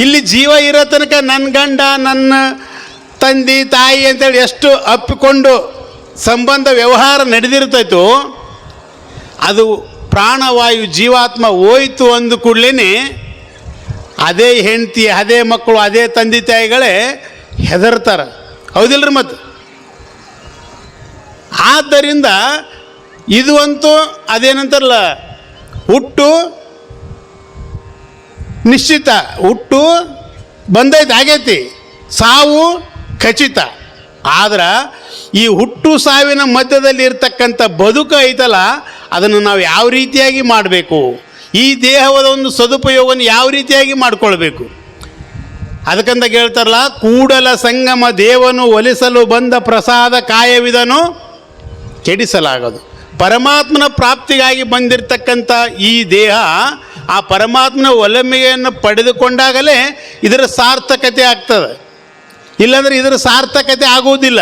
ಇಲ್ಲಿ ಜೀವ ಇರೋ ತನಕ ನನ್ನ ಗಂಡ, ನನ್ನ ತಂದೆ, ತಾಯಿ ಅಂತೇಳಿ ಎಷ್ಟು ಅಪ್ಪಿಕೊಂಡು ಸಂಬಂಧ ವ್ಯವಹಾರ ನಡೆದಿರ್ತೈತೋ ಅದು ಪ್ರಾಣವಾಯು ಜೀವಾತ್ಮ ಹೋಯಿತು ಅಂದ ಕೂಡಲೇ ಅದೇ ಹೆಂಡತಿ, ಅದೇ ಮಕ್ಕಳು, ಅದೇ ತಂದೆ, ತಾಯಿಗಳೇ ಹೆದರ್ತಾರೆ. ಹೌದಿಲ್ಲರಿ ಮತ್ತು ಆದ್ದರಿಂದ ಇದು ಅಂತೂ ಅದೇನಂತಾರಲ್ಲ, ಹುಟ್ಟು ನಿಶ್ಚಿತ, ಹುಟ್ಟು ಬಂದೈತೆ, ಆಗೈತಿ. ಸಾವು ಖಚಿತ. ಆದ್ರೆ ಈ ಹುಟ್ಟು ಸಾವಿನ ಮಧ್ಯದಲ್ಲಿ ಇರ್ತಕ್ಕಂಥ ಬದುಕು ಐತಲ್ಲ, ಅದನ್ನು ನಾವು ಯಾವ ರೀತಿಯಾಗಿ ಮಾಡಬೇಕು? ಈ ದೇಹದ ಒಂದು ಸದುಪಯೋಗವನ್ನು ಯಾವ ರೀತಿಯಾಗಿ ಮಾಡಿಕೊಳ್ಬೇಕು? ಅದಕ್ಕಂತ ಕೇಳ್ತಾರಲ್ಲ, ಕೂಡಲ ಸಂಗಮ ದೇವನು ಒಲಿಸಲು ಬಂದ ಪ್ರಸಾದ ಕಾಯವಿದನು ಕೆಡಿಸಲಾಗದು. ಪರಮಾತ್ಮನ ಪ್ರಾಪ್ತಿಗಾಗಿ ಬಂದಿರತಕ್ಕಂಥ ಈ ದೇಹ ಆ ಪರಮಾತ್ಮನ ಒಲಮೆಯನ್ನು ಪಡೆದುಕೊಂಡಾಗಲೇ ಇದರ ಸಾರ್ಥಕತೆ ಆಗ್ತದೆ. ಇಲ್ಲಾಂದರೆ ಇದರ ಸಾರ್ಥಕತೆ ಆಗುವುದಿಲ್ಲ.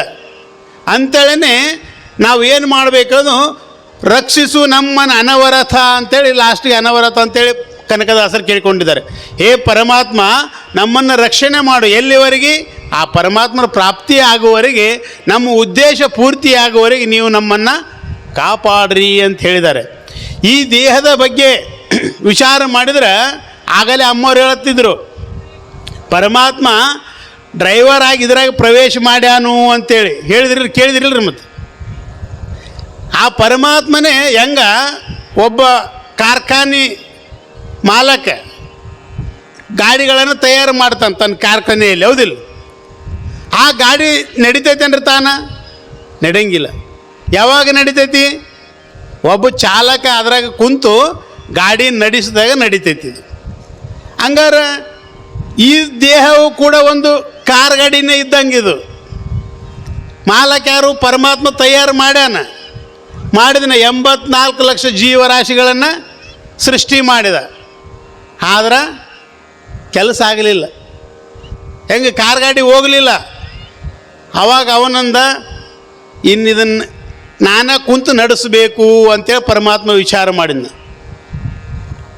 ಅಂತೇಳೇ ನಾವು ಏನು ಮಾಡಬೇಕದು ರಕ್ಷಿಸು ನಮ್ಮನ್ನು ಅನವರಥ ಅಂತೇಳಿ ಲಾಸ್ಟಿಗೆ ಅನವರಥ ಅಂತೇಳಿ ಕನಕದಾಸರು ಕೇಳಿಕೊಂಡಿದ್ದಾರೆ. ಹೇ ಪರಮಾತ್ಮ, ನಮ್ಮನ್ನು ರಕ್ಷಣೆ ಮಾಡು. ಎಲ್ಲಿವರೆಗೆ? ಆ ಪರಮಾತ್ಮನ ಪ್ರಾಪ್ತಿ ಆಗುವವರೆಗೆ, ನಮ್ಮ ಉದ್ದೇಶ ಪೂರ್ತಿ ಆಗುವವರೆಗೆ ನೀವು ನಮ್ಮನ್ನು ಕಾಪಾಡ್ರಿ ಅಂತ ಹೇಳಿದ್ದಾರೆ. ಈ ದೇಹದ ಬಗ್ಗೆ ವಿಚಾರ ಮಾಡಿದರೆ ಆಗಲೇ ಅಮ್ಮವ್ರು ಹೇಳುತ್ತಿದ್ರು, ಪರಮಾತ್ಮ ಡ್ರೈವರ್ ಆಗಿ ಇದ್ರಾಗ ಪ್ರವೇಶ ಮಾಡ್ಯಾನು ಅಂತೇಳಿ. ಹೇಳಿದ್ರಿ ಕೇಳಿದಿರಲ್ರಿ ಮತ್ತೆ ಆ ಪರಮಾತ್ಮನೇ ಹೆಂಗ ಒಬ್ಬ ಕಾರ್ಖಾನೆ ಮಾಲಕ ಗಾಡಿಗಳನ್ನು ತಯಾರು ಮಾಡ್ತಾನೆ ತನ್ನ ಕಾರ್ಖಾನೆಯಲ್ಲಿ, ಹೌದಿಲ್ಲ? ಆ ಗಾಡಿ ನಡಿತೈತೇನ್ರಿ ತಾನ? ನಡೆಯಂಗಿಲ್ಲ ಯಾವಾಗ ನಡಿತೈತಿ? ಒಬ್ಬ ಚಾಲಕ ಅದ್ರಾಗ ಕುಂತು ಗಾಡಿ ನಡೆಸಿದಾಗ ನಡೀತೈತಿ ಇದು. ಹಂಗಾರ ಈ ದೇಹವು ಕೂಡ ಒಂದು ಕಾರ್ ಗಾಡಿನೇ ಇದ್ದಂಗೆ ಇದು. ಮಾಲಕ ಯಾರು ಪರಮಾತ್ಮ ತಯಾರು ಮಾಡ್ಯಾನ. ಮಾಡಿದನ ಎಂಬತ್ನಾಲ್ಕು ಲಕ್ಷ ಜೀವರಾಶಿಗಳನ್ನು ಸೃಷ್ಟಿ ಮಾಡಿದ. ಆದ್ರೆ ಕೆಲಸ ಆಗಲಿಲ್ಲ. ಹೆಂಗೆ ಕಾರ್ ಗಾಡಿ ಹೋಗಲಿಲ್ಲ. ಅವಾಗ ಅವನಂದ ಇನ್ನಿದನ್ನು ನಾನೇ ಕುಂತು ನಡೆಸಬೇಕು ಅಂತೇಳಿ ಪರಮಾತ್ಮ ವಿಚಾರ ಮಾಡಿದ್ನ.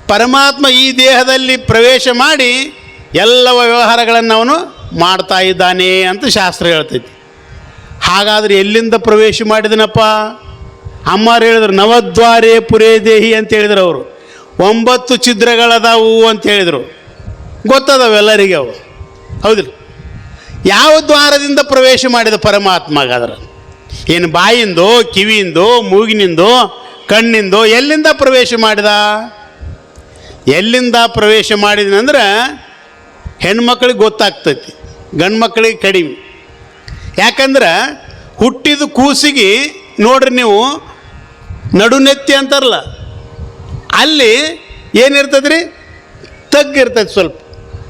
ಪರಮಾತ್ಮ ಈ ದೇಹದಲ್ಲಿ ಪ್ರವೇಶ ಮಾಡಿ ಎಲ್ಲ ವ್ಯವಹಾರಗಳನ್ನು ಅವನು ಮಾಡ್ತಾ ಇದ್ದಾನೆ ಅಂತ ಶಾಸ್ತ್ರ ಹೇಳ್ತೈತಿ. ಹಾಗಾದ್ರೆ ಎಲ್ಲಿಂದ ಪ್ರವೇಶ ಮಾಡಿದನಪ್ಪ? ಅಮ್ಮರು ಹೇಳಿದ್ರು, ನವದ್ವಾರೇ ಪುರೇ ದೇಹಿ ಅಂತ ಹೇಳಿದ್ರು ಅವರು. ಒಂಬತ್ತು ಛಿದ್ರಗಳದಾವು ಅಂತ ಹೇಳಿದರು. ಗೊತ್ತದವೆಲ್ಲರಿಗೆ ಅವು? ಹೌದಿಲ್ಲ. ಯಾವ ದ್ವಾರದಿಂದ ಪ್ರವೇಶ ಮಾಡಿದ ಪರಮಾತ್ಮ ಹಾಗಾದ್ರೆ ಏನು ಬಾಯಿಂದೋ, ಕಿವಿಯಿಂದೋ, ಮೂಗಿನಿಂದೋ, ಕಣ್ಣಿಂದೋ ಎಲ್ಲಿಂದ ಪ್ರವೇಶ ಮಾಡಿದ? ಎಲ್ಲಿಂದ ಪ್ರವೇಶ ಮಾಡಿದನಂದ್ರೆ ಹೆಣ್ಮಕ್ಳಿಗೆ ಗೊತ್ತಾಗ್ತೈತಿ ಗಂಡು ಮಕ್ಕಳಿಗೆ ಕಡಿಮೆ. ಯಾಕಂದ್ರೆ ಹುಟ್ಟಿದ ಕೂಸಿಗೆ ನೋಡ್ರಿ ನೀವು, ನಡುನೆತ್ತಿ ಅಂತಾರಲ್ಲ, ಅಲ್ಲಿ ಏನಿರ್ತದೆ ರೀ ತಗ್ಗಿರ್ತೈತಿ ಸ್ವಲ್ಪ.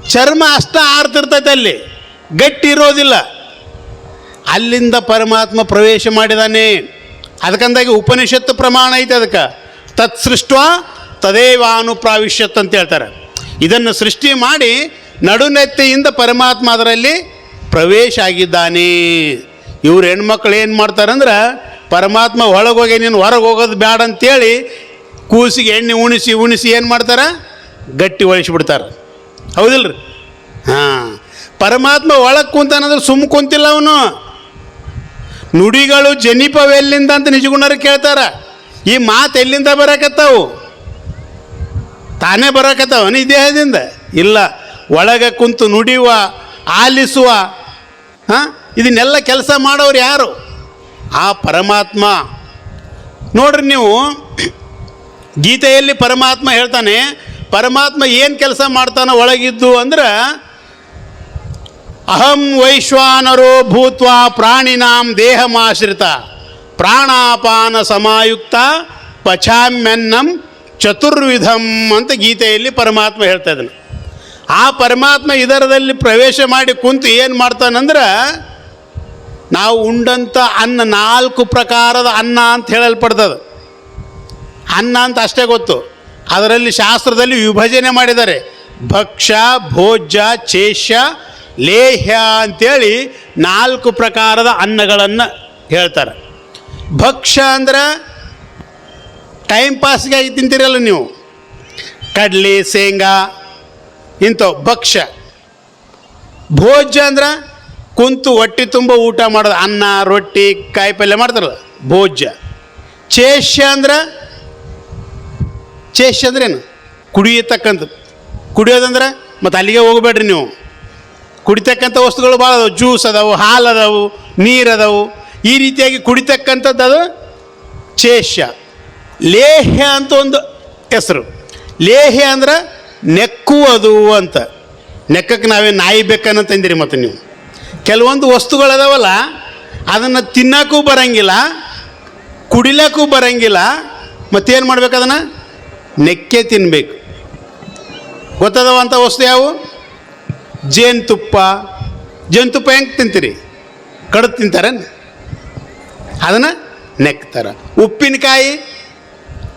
ಚರ್ಮ ಅಷ್ಟ ಆರ್ತಿರ್ತೈತೆ ಅಲ್ಲಿ, ಗಟ್ಟಿ ಇರೋದಿಲ್ಲ. ಅಲ್ಲಿಂದ ಪರಮಾತ್ಮ ಪ್ರವೇಶ ಮಾಡಿದಾನೆ. ಅದಕ್ಕಂದಾಗಿ ಉಪನಿಷತ್ತು ಪ್ರಮಾಣ ಐತೆ ಅದಕ್ಕೆ. ತತ್ ಸೃಷ್ಟ ತದೇವಾನು ಪ್ರಾವಿಶ್ಯತ್ ಅಂತ ಹೇಳ್ತಾರೆ. ಇದನ್ನು ಸೃಷ್ಟಿ ಮಾಡಿ ನಡುನೆತ್ತೆಯಿಂದ ಪರಮಾತ್ಮ ಅದರಲ್ಲಿ ಪ್ರವೇಶ ಆಗಿದ್ದಾನೆ. ಇವ್ರು ಹೆಣ್ಮಕ್ಳು ಏನು ಮಾಡ್ತಾರಂದ್ರೆ, ಪರಮಾತ್ಮ ಒಳಗೋಗಿ ನೀನು ಹೊರಗೆ ಹೋಗೋದು ಬೇಡ ಅಂತೇಳಿ ಕೂಸಿಗೆ ಎಣ್ಣೆ ಉಣಿಸಿ ಉಣಿಸಿ ಏನು ಮಾಡ್ತಾರೆ? ಗಟ್ಟಿ ಒಳಿಸ್ಬಿಡ್ತಾರೆ ಹೌದಿಲ್ರಿ? ಹಾಂ. ಪರಮಾತ್ಮ ಒಳಗೆ ಕುಂತಾನಂದ್ರೆ ಸುಮ್ಮ ಕುಂತಿಲ್ಲ ಅವನು. ನುಡಿಗಳು ಜನಿಪವೆಲ್ಲಿಂದ ಅಂತ ನಿಜಗುಣರು ಕೇಳ್ತಾರೆ. ಈ ಮಾತು ಎಲ್ಲಿಂದ ಬರಕತ್ತಾವು? ತಾನೇ ಬರೋಕತ್ತವನು ಈ ದೇಹದಿಂದ? ಇಲ್ಲ. ಒಳಗೆ ಕುಂತು ನುಡಿಯುವ, ಆಲಿಸುವ, ಹಾಂ? ಇದನ್ನೆಲ್ಲ ಕೆಲಸ ಮಾಡೋರು ಯಾರು? ಆ ಪರಮಾತ್ಮ. ನೋಡ್ರಿ ನೀವು, ಗೀತೆಯಲ್ಲಿ ಪರಮಾತ್ಮ ಹೇಳ್ತಾನೆ, ಪರಮಾತ್ಮ ಏನು ಕೆಲಸ ಮಾಡ್ತಾನೆ ಒಳಗಿದ್ದು ಅಂದ್ರೆ, ಅಹಂ ವೈಶ್ವಾನರೋ ಭೂತ್ವ ಪ್ರಾಣಿನಾಂ ದೇಹಮಾಶ್ರಿತ, ಪ್ರಾಣಾಪಾನ ಸಮಾಯುಕ್ತ ಪಚಾಮ್ಯನ್ನಂ ಚತುರ್ವಿಧಂ ಅಂತ ಗೀತೆಯಲ್ಲಿ ಪರಮಾತ್ಮ ಹೇಳ್ತಾ ಇದ್ದಾನೆ. ಆ ಪರಮಾತ್ಮ ಇದರದಲ್ಲಿ ಪ್ರವೇಶ ಮಾಡಿ ಕುಂತು ಏನು ಮಾಡ್ತಾನಂದ್ರೆ, ನಾವು ಉಂಡಂಥ ಅನ್ನ, ನಾಲ್ಕು ಪ್ರಕಾರದ ಅನ್ನ ಅಂತ ಹೇಳಲ್ಪಡ್ತದೆ. ಅನ್ನ ಅಂತ ಅಷ್ಟೇ ಗೊತ್ತು. ಅದರಲ್ಲಿ ಶಾಸ್ತ್ರದಲ್ಲಿ ವಿಭಜನೆ ಮಾಡಿದ್ದಾರೆ. ಭಕ್ಷ, ಭೋಜ್ಯ, ಚೇಷ್ಯ, ಲೇಹ್ಯ ಅಂತೇಳಿ ನಾಲ್ಕು ಪ್ರಕಾರದ ಅನ್ನಗಳನ್ನು ಹೇಳ್ತಾರೆ. ಭಕ್ಷ್ಯ ಅಂದ್ರೆ ಟೈಮ್ ಪಾಸ್ಗಾಗಿ ತಿಂತೀರಲ್ಲ ನೀವು. ಕಡಲೆ, ಶೇಂಗಾ, ಇಂಥವು ಭಕ್ಷ್ಯ. ಭೋಜ್ಯ ಅಂದ್ರೆ ಕುಂತು ಹೊಟ್ಟೆ ತುಂಬ ಊಟ ಮಾಡೋದು. ಅನ್ನ, ರೊಟ್ಟಿ, ಕಾಯಿ ಪಲ್ಯ ಮಾಡ್ತಾರಲ್ಲ, ಭೋಜ್ಯ. ಚೇಷ್ಯ ಅಂದ್ರೆ ಚೇಷ್ಯ ಅಂದ್ರೇನು ಕುಡಿಯತಕ್ಕಂಥದ್ದು. ಕುಡಿಯೋದಂದ್ರೆ ಮತ್ತು ಅಲ್ಲಿಗೆ ಹೋಗಬೇಡ್ರಿ ನೀವು. ಕುಡಿತಕ್ಕಂಥ ವಸ್ತುಗಳು ಭಾಳ ಅದಾವೆ. ಜ್ಯೂಸ್ ಅದಾವು, ಹಾಲು ಅದಾವು, ನೀರು ಅದಾವು. ಈ ರೀತಿಯಾಗಿ ಕುಡಿತಕ್ಕಂಥದ್ದು ಅದು ಚೇಷ್ಯ ಲೇಹ್ಯ ಅಂತ ಒಂದು ಹೆಸರು. ಲೇಹ್ಯ ಅಂದ್ರೆ ನೆಕ್ಕುವುದು ಅಂತ. ನೆಕ್ಕಕ್ಕೆ ನಾವೇ ನಾಯಿ ಬೇಕನ್ನ ತಂದಿರಿ ಮತ್ತು ನೀವು. ಕೆಲವೊಂದು ವಸ್ತುಗಳದಾವಲ್ಲ ಅದನ್ನು ತಿನ್ನಕ್ಕೂ ಬರಂಗಿಲ್ಲ, ಕುಡಿಲಕ್ಕೂ ಬರಂಗಿಲ್ಲ, ಮತ್ತೇನು ಮಾಡ್ಬೇಕು ಅದನ್ನು? ನೆಕ್ಕೆ ತಿನ್ನಬೇಕು ಗೊತ್ತದವಂಥ ವಸ್ತು ಯಾವುವು ಜೇನುತುಪ್ಪ. ಜೇನುತುಪ್ಪ ಹೆಂಗೆ ತಿಂತೀರಿ? ಕಡ್ದು ತಿಂತಾರೇನು? ಅದನ್ನು ನೆಕ್ತಾರೆ. ಉಪ್ಪಿನಕಾಯಿ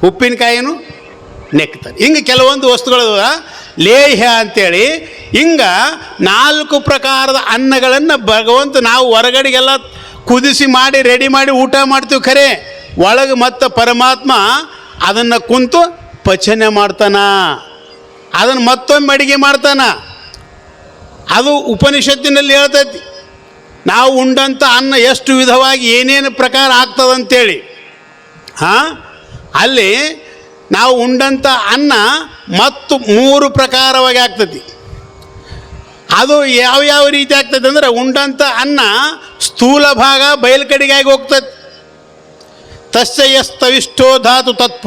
ಉಪ್ಪಿನಕಾಯಿನೂ ನೆಕ್ತಾರೆ. ಹಿಂಗೆ ಕೆಲವೊಂದು ವಸ್ತುಗಳು ಲೇಹ್ಯ ಅಂತೇಳಿ ಹಿಂಗೆ ನಾಲ್ಕು ಪ್ರಕಾರದ ಅನ್ನಗಳನ್ನು ಭಗವಂತ ನಾವು ಹೊರಗಡೆಗೆಲ್ಲ ಕುದಿಸಿ ಮಾಡಿ ರೆಡಿ ಮಾಡಿ ಊಟ ಮಾಡ್ತೀವಿ ಖರೆ. ಒಳಗೆ ಮತ್ತು ಪರಮಾತ್ಮ ಅದನ್ನು ಕುಂತು ಪಚನೆ ಮಾಡ್ತಾನ. ಅದನ್ನು ಮತ್ತೊಮ್ಮೆ ಅಡಿಗೆ ಮಾಡ್ತಾನ. ಅದು ಉಪನಿಷತ್ತಿನಲ್ಲಿ ಹೇಳ್ತೈತಿ. ನಾವು ಉಂಡಂಥ ಅನ್ನ ಎಷ್ಟು ವಿಧವಾಗಿ ಏನೇನು ಪ್ರಕಾರ ಆಗ್ತದಂತೇಳಿ. ಹಾಂ ಅಲ್ಲಿ ನಾವು ಉಂಡಂಥ ಅನ್ನ ಮತ್ತು ಮೂರು ಪ್ರಕಾರವಾಗಿ ಆಗ್ತದೆ. ಅದು ಯಾವ ಯಾವ ರೀತಿ ಆಗ್ತದೆ ಅಂದರೆ ಉಂಡಂಥ ಅನ್ನ ಸ್ಥೂಲ ಭಾಗ ಬಯಲು ಕಡೆಗಾಗಿ ಹೋಗ್ತದೆ. ತಸ್ಯ ಯಸ್ತವಿಷ್ಟೋ ಧಾತು ತತ್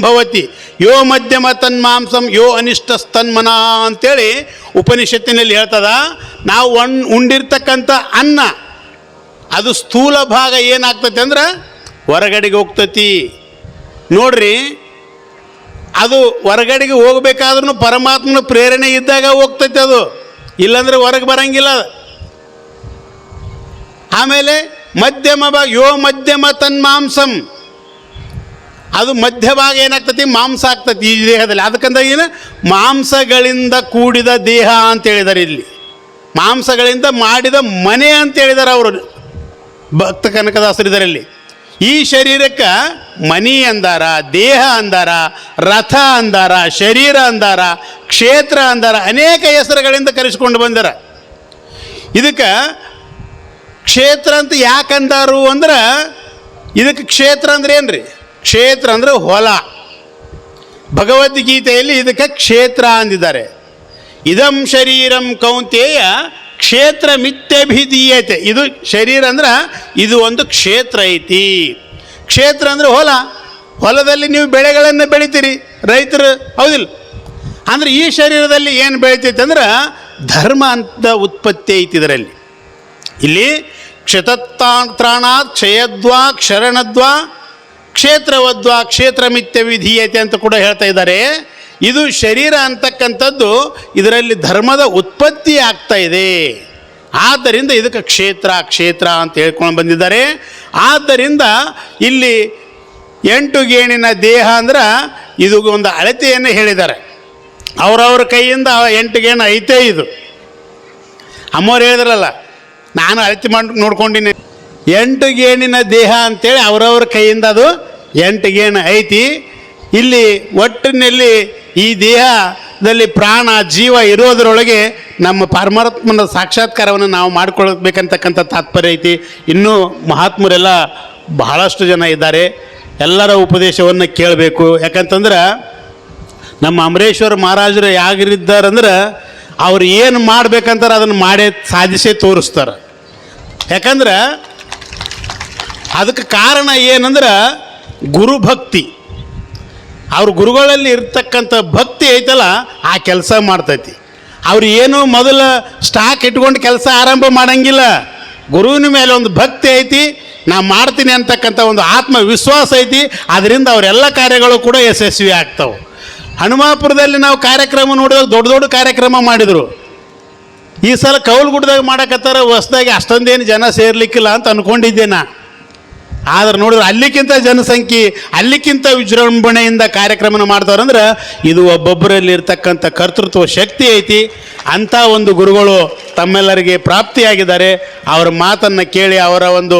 ಭವತಿ. ಯೋ ಮಧ್ಯಮ ತನ್ಮಾಂಸಂ ಯೋ ಅನಿಷ್ಟಸ್ತನ್ಮನ ಅಂತೇಳಿ ಉಪನಿಷತ್ತಿನಲ್ಲಿ ಹೇಳ್ತದ. ನಾವು ಒಣ್ ಉಂಡಿರ್ತಕ್ಕಂಥ ಅನ್ನ, ಅದು ಸ್ಥೂಲ ಭಾಗ ಏನಾಗ್ತತಿ ಅಂದ್ರೆ ಹೊರಗಡೆಗೆ ಹೋಗ್ತತಿ. ನೋಡ್ರಿ, ಅದು ಹೊರಗಡೆಗೆ ಹೋಗ್ಬೇಕಾದ್ರೂ ಪರಮಾತ್ಮನ ಪ್ರೇರಣೆ ಇದ್ದಾಗ ಹೋಗ್ತೈತೆ ಅದು. ಇಲ್ಲಾಂದ್ರೆ ಹೊರಗೆ ಬರಂಗಿಲ್ಲ. ಆಮೇಲೆ ಮಧ್ಯಮ ಭಾಗ, ಯೋ ಮಧ್ಯಮ ತನ್ಮಾಂಸಂ ಅದು ಮಧ್ಯ ಭಾಗ ಏನಾಗ್ತತಿ? ಮಾಂಸ ಆಗ್ತತಿ ಈ ದೇಹದಲ್ಲಿ. ಅದಕ್ಕಂತ ಏನು? ಮಾಂಸಗಳಿಂದ ಕೂಡಿದ ದೇಹ ಅಂತ ಹೇಳಿದ್ದಾರೆ ಇಲ್ಲಿ. ಮಾಂಸಗಳಿಂದ ಮಾಡಿದ ಮನೆ ಅಂತ ಹೇಳಿದ್ದಾರೆ ಅವರು. ಭಕ್ತ ಕನಕದಾಸರು ಇದರಲ್ಲಿ ಈ ಶರೀರಕ್ಕೆ ಮನಿ ಅಂದಾರ, ದೇಹ ಅಂದಾರ, ರಥ ಅಂದಾರ, ಶರೀರ ಅಂದಾರ, ಕ್ಷೇತ್ರ ಅಂದಾರ, ಅನೇಕ ಹೆಸರುಗಳಿಂದ ಕರೆಸಿಕೊಂಡು ಬಂದಾರ. ಇದಕ್ಕೆ ಕ್ಷೇತ್ರ ಅಂತ ಯಾಕಂದಾರು ಅಂದ್ರೆ ಇದಕ್ಕೆ ಕ್ಷೇತ್ರ ಅಂದ್ರೆ ಏನ್ರಿ? ಕ್ಷೇತ್ರ ಅಂದ್ರೆ ಹೊಲ. ಭಗವದ್ಗೀತೆಯಲ್ಲಿ ಇದಕ್ಕೆ ಕ್ಷೇತ್ರ ಅಂದಿದ್ದಾರೆ. ಇದಂ ಶರೀರಂ ಕೌಂತೇಯ ಕ್ಷೇತ್ರ ಮಿತ್ಯಭಿದೀಯತೆ ಇದು ಶರೀರ ಅಂದ್ರೆ ಇದು ಒಂದು ಕ್ಷೇತ್ರ ಐತಿ. ಕ್ಷೇತ್ರ ಅಂದ್ರೆ ಹೊಲ. ಹೊಲದಲ್ಲಿ ನೀವು ಬೆಳೆಗಳನ್ನು ಬೆಳಿತೀರಿ. ರೈತರು ಹೌದಿಲ್ಲ. ಅಂದ್ರೆ ಈ ಶರೀರದಲ್ಲಿ ಏನು ಬೆಳಿತೈತೆ ಅಂದ್ರೆ ಧರ್ಮ ಅಂತ ಉತ್ಪತ್ತಿ ಐತಿ ಇದರಲ್ಲಿ. ಇಲ್ಲಿ ಕ್ಷತತ್ತಾಂತ್ರಾಣ ಕ್ಷಯದ್ವಾ ಕ್ಷರಣದ್ವಾ ಕ್ಷೇತ್ರವದ್ವಾ ಕ್ಷೇತ್ರ ಮಿತ್ಯ ವಿಧೀಯತೆ ಅಂತ ಕೂಡ ಹೇಳ್ತಾ ಇದ್ದಾರೆ. ಇದು ಶರೀರ ಅಂತಕ್ಕಂಥದ್ದು ಇದರಲ್ಲಿ ಧರ್ಮದ ಉತ್ಪತ್ತಿ ಆಗ್ತಾ ಇದೆ. ಆದ್ದರಿಂದ ಇದಕ್ಕೆ ಕ್ಷೇತ್ರ ಕ್ಷೇತ್ರ ಅಂತ ಹೇಳ್ಕೊಂಡು ಬಂದಿದ್ದಾರೆ. ಆದ್ದರಿಂದ ಇಲ್ಲಿ ಎಂಟು ಗೇಣಿನ ದೇಹ ಅಂದ್ರೆ ಇದು ಒಂದು ಅಳತೆಯನ್ನು ಹೇಳಿದ್ದಾರೆ. ಅವರವ್ರ ಕೈಯಿಂದ ಎಂಟು ಗೇಣು ಐತೆ ಇದು. ಅಮ್ಮವ್ರು ಹೇಳಿದ್ರಲ್ಲ, ನಾನು ಅಳತೆ ಮಾಡಿ, ನೋಡ್ಕೊಂಡಿನಿ. ಎಂಟು ಗೇಣಿನ ದೇಹ ಅಂತೇಳಿ ಅವರವ್ರ ಕೈಯಿಂದ ಅದು ಎಂಟು ಗೇಣು ಐತಿ. ಇಲ್ಲಿ ಒಟ್ಟಿನಲ್ಲಿ ಈ ದೇಹದಲ್ಲಿ ಪ್ರಾಣ, ಜೀವ ಇರೋದರೊಳಗೆ ನಮ್ಮ ಪರಮಾತ್ಮನ ಸಾಕ್ಷಾತ್ಕಾರವನ್ನು ನಾವು ಮಾಡ್ಕೊಳ್ಬೇಕಂತಕ್ಕಂಥ ತಾತ್ಪರ್ಯ ಐತಿ. ಇನ್ನೂ ಮಹಾತ್ಮರೆಲ್ಲ ಬಹಳಷ್ಟು ಜನ ಇದ್ದಾರೆ. ಎಲ್ಲರ ಉಪದೇಶವನ್ನು ಕೇಳಬೇಕು. ಯಾಕಂತಂದ್ರೆ ನಮ್ಮ ಅಮರೇಶ್ವರ ಮಹಾರಾಜರು ಯಾಗಿದ್ದಾರಂದ್ರೆ ಅವ್ರು ಏನು ಮಾಡ್ಬೇಕಂತಾರೆ ಅದನ್ನು ಮಾಡೇ ಸಾಧಿಸೇ ತೋರಿಸ್ತಾರೆ. ಯಾಕಂದ್ರೆ ಅದಕ್ಕೆ ಕಾರಣ ಏನಂದ್ರೆ ಗುರುಭಕ್ತಿ. ಅವ್ರ ಗುರುಗಳಲ್ಲಿ ಇರ್ತಕ್ಕಂಥ ಭಕ್ತಿ ಐತಲ್ಲ, ಆ ಕೆಲಸ ಮಾಡ್ತೈತಿ. ಅವ್ರು ಏನು ಮೊದಲ ಸ್ಟಾಕ್ ಇಟ್ಕೊಂಡು ಕೆಲಸ ಆರಂಭ ಮಾಡಂಗಿಲ್ಲ. ಗುರುವಿನ ಮೇಲೆ ಒಂದು ಭಕ್ತಿ ಐತಿ, ನಾ ಮಾಡ್ತೀನಿ ಅಂತಕ್ಕಂಥ ಒಂದು ಆತ್ಮವಿಶ್ವಾಸ ಐತಿ ಅದರಿಂದ ಅವರೆಲ್ಲ ಕಾರ್ಯಗಳು ಕೂಡ ಯಶಸ್ವಿ ಆಗ್ತವೆ. ಹನುಮಾಪುರದಲ್ಲಿ ನಾವು ಕಾರ್ಯಕ್ರಮ ನೋಡಿದಾಗ ದೊಡ್ಡ ದೊಡ್ಡ ಕಾರ್ಯಕ್ರಮ ಮಾಡಿದರು. ಈ ಸಲ ಕೌಲ್ಗುಡ್ದಾಗ ಮಾಡಕತ್ತಾರ, ಹೊಸ್ದಾಗಿ ಅಷ್ಟೊಂದೇನು ಜನ ಸೇರ್ಲಿಕ್ಕಿಲ್ಲ ಅಂತ ಅಂದ್ಕೊಂಡಿದ್ದೆ ನಾ. ಆದ್ರೆ ನೋಡಿದ್ರೆ ಅಲ್ಲಿಕ್ಕಿಂತ ಜನಸಂಖ್ಯೆ, ಅಲ್ಲಿಕ್ಕಿಂತ ವಿಜೃಂಭಣೆಯಿಂದ ಕಾರ್ಯಕ್ರಮನ ಮಾಡ್ತಾರಂದ್ರೆ ಇದು ಒಬ್ಬೊಬ್ಬರಲ್ಲಿ ಇರ್ತಕ್ಕಂಥ ಕರ್ತೃತ್ವ ಶಕ್ತಿ ಐತಿ. ಅಂಥ ಒಂದು ಗುರುಗಳು ತಮ್ಮೆಲ್ಲರಿಗೆ ಪ್ರಾಪ್ತಿಯಾಗಿದ್ದಾರೆ. ಅವರ ಮಾತನ್ನು ಕೇಳಿ ಅವರ ಒಂದು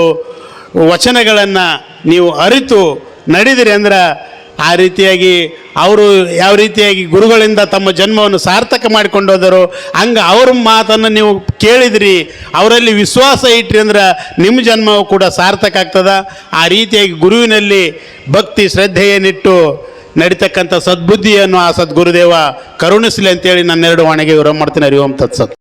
ವಚನಗಳನ್ನು ನೀವು ಅರಿತು ನಡೆದಿರಿ ಅಂದ್ರೆ ಆ ರೀತಿಯಾಗಿ ಅವರು ಯಾವ ರೀತಿಯಾಗಿ ಗುರುಗಳಿಂದ ತಮ್ಮ ಜನ್ಮವನ್ನು ಸಾರ್ಥಕ ಮಾಡಿಕೊಂಡು ಹೋದರು, ಹಂಗೆ ಅವ್ರ ಮಾತನ್ನು ನೀವು ಕೇಳಿದ್ರಿ, ಅವರಲ್ಲಿ ವಿಶ್ವಾಸ ಇಟ್ಟಿರಿ ಅಂದ್ರೆ ನಿಮ್ಮ ಜನ್ಮವು ಕೂಡ ಸಾರ್ಥಕ ಆಗ್ತದ. ಆ ರೀತಿಯಾಗಿ ಗುರುವಿನಲ್ಲಿ ಭಕ್ತಿ ಶ್ರದ್ಧೆಯನ್ನಿಟ್ಟು ನಡೀತಕ್ಕಂಥ ಸದ್ಬುದ್ಧಿಯನ್ನು ಆ ಸದ್ಗುರುದೇವ ಕರುಣಿಸಲಿ ಅಂತೇಳಿ ನನ್ನೆರಡು ವಾಣಿಗೆ ವಿವರ ಮಾಡ್ತೀನಿ. ಓಂ ತತ್ಸತ್.